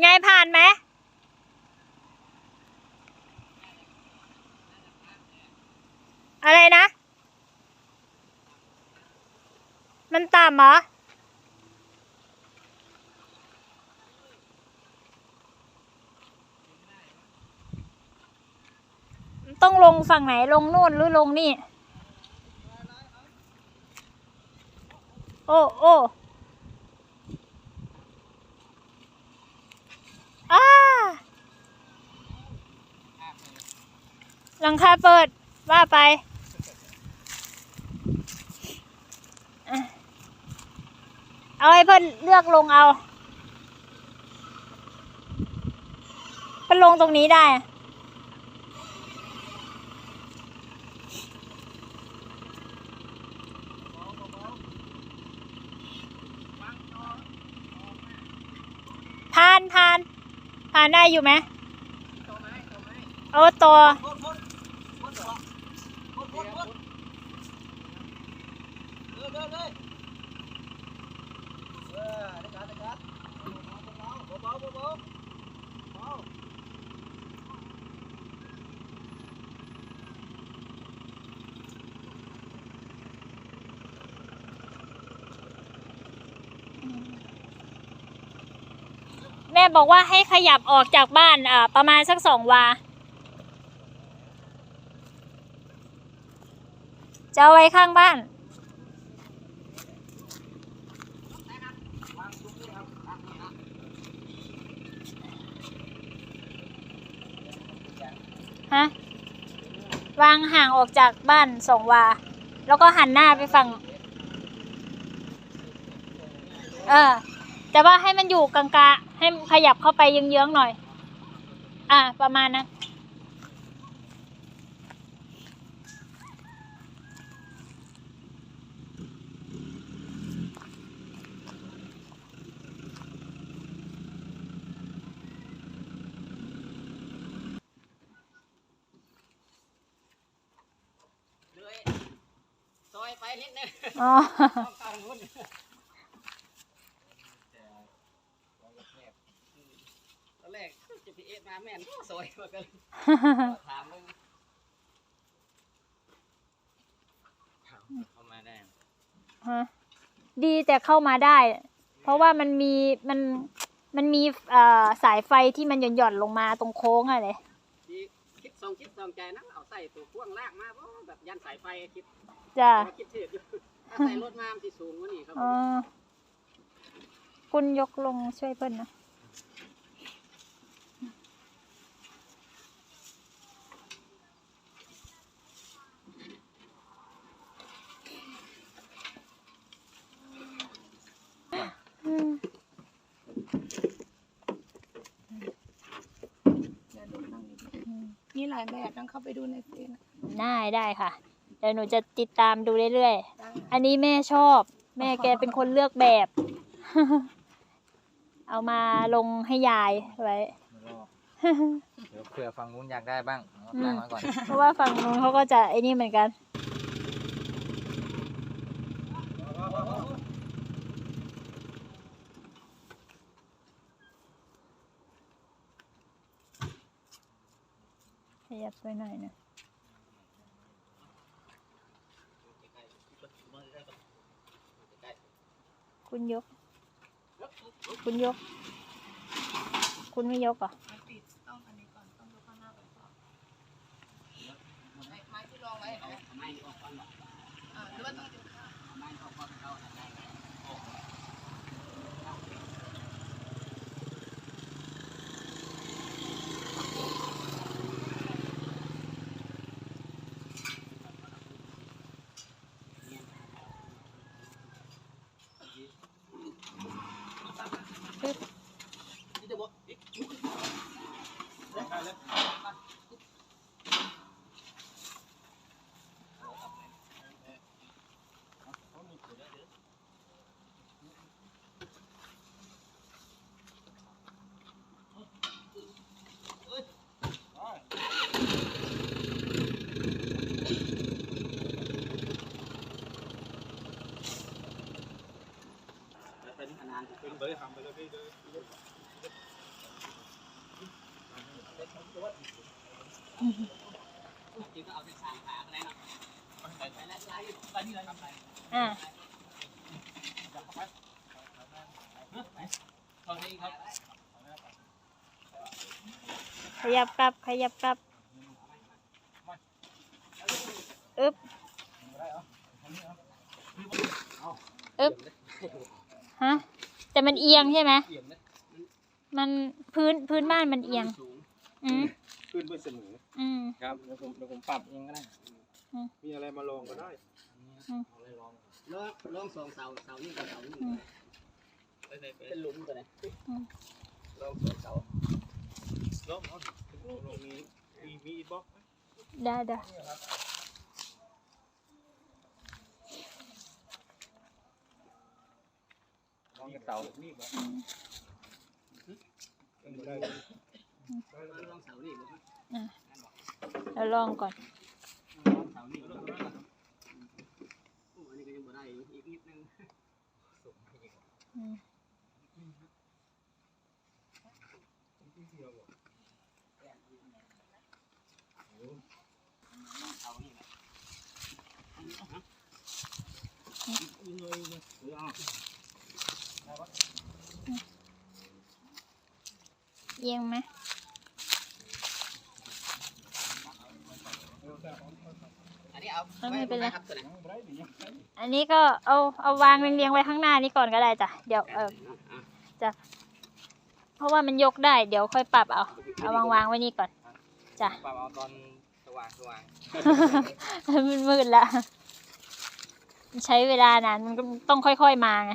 ไงผ่านไหมอะไรนะ มันต่ำเหรอ ต้องลงฝั่งไหนลงนู่นหรือลงนี่ โอ้โอ้อา หลังคาเปิด ว่าไปเอาให้เพื่อนเลือกลงเอาเพื่อนลงตรงนี้ได้ ผ่านผ่านผ่านได้อยู่ไหมโอ้ตัว แม่บอกว่าให้ขยับออกจากบ้านอ่าประมาณสักสองวา จะเอาไว้ข้างบ้าน ฮะวางห่างออกจากบ้านสองวา แล้วก็หันหน้าไปฝั่ง เออ แต่ว่าให้มันอยู่กลางๆให้ขยับเข้าไปเยื้องๆหน่อย อ่า ประมาณนั้น เลยซอยไป นิดนึงอ๋อต้องตามนู้นตอนแรกจะพีเอมาแม่นซอยมากันถามมึงเข้ามาได้ฮะดีแต่เข้ามาได้ เพราะว่ามันมีมันมันมีเอ่อสายไฟที่มันหย่อนๆลงมาตรงโค้งอะเลยดีคิดสองคิดสองใจนะเอาใส่ตัวพ่วงลากมาเพราะแบบยันสายไฟคิด จ้ะคิดเทศอยู่ถ้าใส่รถมามันที่สูงกว่านี้ครับอ๋อคุณยกลงช่วยเพิ่นนะอืมมีหลายแบบต้องเข้าไปดูในเฟซนะได้ได้ค่ะเดี๋ยวหนูจะติดตามดูเรื่อยได้ๆอันนี้แม่ชอบ แม่แกเป็นคนเลือกแบบ เอามาลงให้ยายไว้ เดี๋ยวเผื่อฝั่งนู้นอยากได้บ้างเอาตั้งไว้ก่อนเพราะว่าฝั่งนู้นเขาก็จะไอ้นี่เหมือนกัน ขยับไปหน่อยนะ คุณยก คุณยก คุณไม่ยกอะติดต้องอันนี้ก่อนต้องยกข้างหน้าก่อนก่อนไม้ที่รองไว้นะไม่ออกก่อนหรือว่าต้องยกข้าง ไม่ออกก่อนเราได้ไง เป็นขนาดเป็นบริหารไปเลยพี่ จริงก็เขยับกลับ ขยับกลับอึบอึบฮะ แต่มันเอียงใช่ไหมมันพื้นพื้นบ้านมันเอียง อืมขึ้นไปเสมออืม ครับเดี๋ยวผมเดี๋ยวผมปรับเองก็ได้มีอะไรมาลองก็ได้ลองลองสองเสาเสานี่กับเสานี่เป็นหลุมตัวไหนลองสองเสาลองเอาดิลองมีมีมีบล็อกไหมได้ได้ลองกับเสาไม่ได้เลยลองเสานี่บ่แล้วลองก่อนลอง เสานี่บ่โอ้อันนี้ก็ยังบ่ได้อีกนิดนึงอืมเสานี่ยงไหม อันนี้เอา ไม่เป็นไรครับตัวไหนอันนี้ก็เอาเอาวางเรียงๆไว้ข้างหน้านี้ก่อนก็ได้จ้ะเดี๋ยวเออจะเพราะว่ามันยกได้เดี๋ยวค่อยปรับเอาเอาวางวางๆไว้นี่ก่อนจ้ะปรับเอาตอนสว่างสว่างมันมืดละมันใช้เวลานานมันก็ต้องค่อยๆมาไง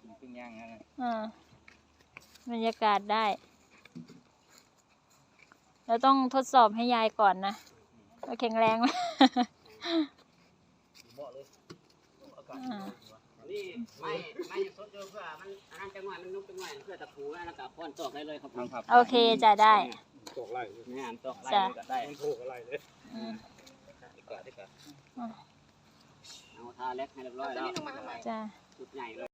กินปิ้งย่างนั่นนะอ่าบรรยากาศได้ เราต้องทดสอบให้ยายก่อนนะว่าแข็งแรงไหมอ่านี่ไม่ไม่ยังสดอยู่เพื่อมันอันนั้นจังหวะมันนุ่มจังหวะเพื่อตะปูแล้วก็ค้อนตอกได้เลยครับผมครับโอเคจะได้ตกไล่เลยงานตอกไล่จ้ะเลยก็ได้มันโถกอะไรเลยอืมดีกว่าดีกว่าเอาทาเล็กให้เรียบร้อยแล้วจ้ะจุดใหญ่เลย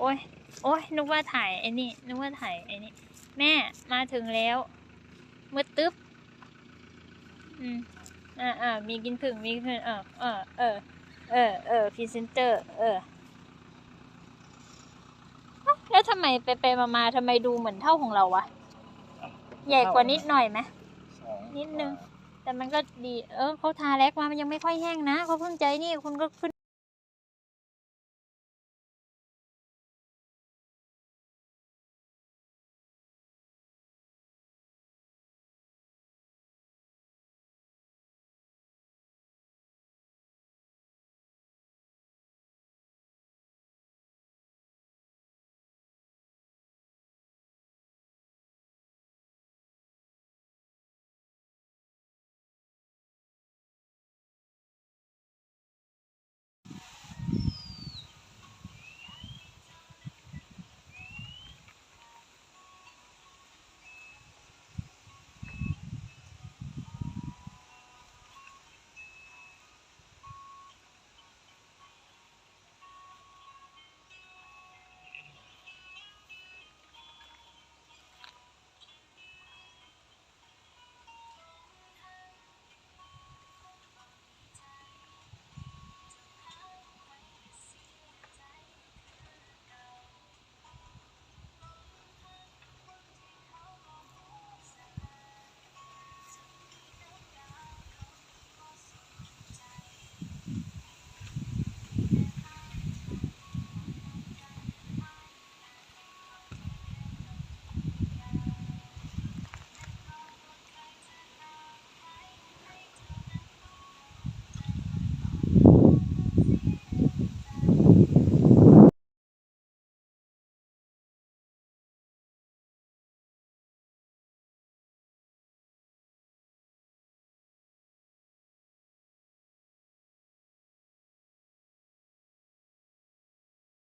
โอ้ยโอ้ยนึกว่าถ่ายไอ้นี่นึกว่าถ่ายไอ้นี่แม่มาถึงแล้วมืดตึ๊บอืมอ่าอ่ามีกินผึ่งมีกินผึ่งเออเออเออเออเออพรีเซนเตอร์ เออเอ้าแล้วทำไมไปไปมามาทำไมดูเหมือนเท่าของเราวะ ใหญ่กว่านิดหน่อยไหมสองนิดนึง แต่มันก็ดี เออเขาทาแลกมามันยังไม่ค่อยแห้งนะเขาเพิ่งใจนี่คุณก็ขึ้น